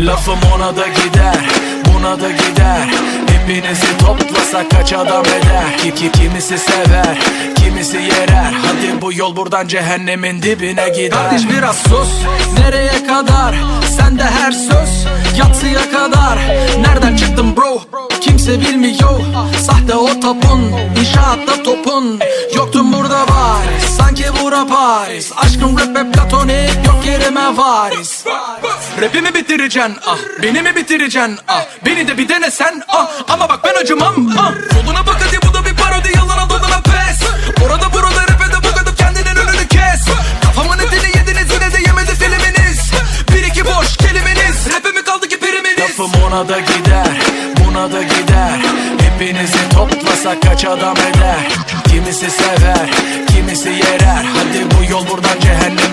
Lafım ona da gider Buna da gider. Hepinizi toplasak kaç adam eder? Ki, ki Kimisi sever Kimisi yerer. Hadi bu yol buradan cehennemin dibine gider. Kardeş biraz sus Nereye kadar? Sen de her söz Yatsıya kadar. Nereden çıktın bro? Kimse bilmiyor. Sahte o tapun İnşaatta topun. Varis Bura Paris. Aşkın rap ve platonik Yok yerime varis Rapimi bitireceksin ah. Beni mi bitireceksin ah. Beni de bir dene sen ah. Ama bak ben acımam ah. Yoluna bak hadi bu da bir parodi Yalana dolana pes. Orada burada rap'e de bu kadar kendinin önünü kes. Kafamın etini yediniz yine de yemedi filminiz Bir iki boş kelimeniz. Rap'e mi kaldı ki priminiz Lafım ona da gider Buna da gider. Hepinizi toplasak kaç adam eder? Kimisi sever cehennem